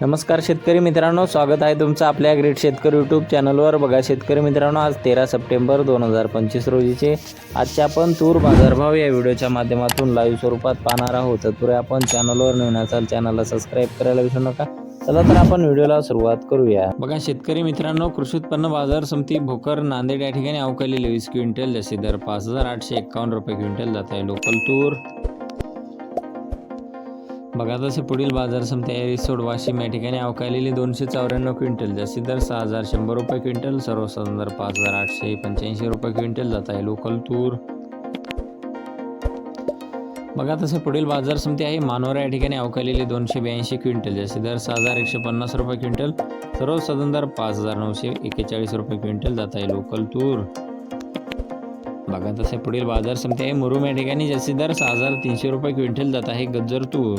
नमस्कार शेतकरी मित्रांनो स्वागत आहे तुमचं आपल्या ग्रेट शेतकरी यूट्यूब चॅनलवर बघा शेतकरी मित्रांनो आज तेरा सप्टेंबर दोन हजार पंचवीस रोजीचे. आजचे आपण तूर बाजारभाव या व्हिडिओच्या माध्यमातून लाईव्ह स्वरूपात पाहणार आहोत. तत्पूर्वी आपण चॅनलवर नवीन असाल चॅनलला सबस्क्राईब करायला विसरू नका. चला तर आपण व्हिडिओला सुरुवात करूया. बघा शेतकरी मित्रांनो कृषी उत्पन्न बाजार समिती भोकर नांदेड या ठिकाणी अवकालेले वीस क्विंटल जसे दर पाच हजार आठशे एक्कावन्न रुपये क्विंटल जात आहे. लोकल तूर बघा तसे पुढील बाजार समिती आहे रिसोड वाशिम या ठिकाणी अवकालेली दोनशे चौऱ्याण्णव क्विंटल. जास्तीत दर सहा हजार शंभर रुपये क्विंटल सर्वसाधारण दर पाच हजार आठशे पंच्याऐंशी रुपये क्विंटल जात आहे लोकल तूर. बघा तसे पुढील बाजार समिती आहे मानोरा या ठिकाणी अवकालेली दोनशे ब्याऐंशी क्विंटल. जास्तीत दर सहा हजार एकशे पन्नास रुपये क्विंटल सर्वसाधारण दर पाच हजार नऊशे एक्केचाळीस रुपये क्विंटल जात आहे लोकल तूर. बघा तसे पुढील बाजार समिती आहे मुरुम या ठिकाणी जास्तीत दर सहा हजार तीनशे रुपये क्विंटल जात आहे गज्जर तूर.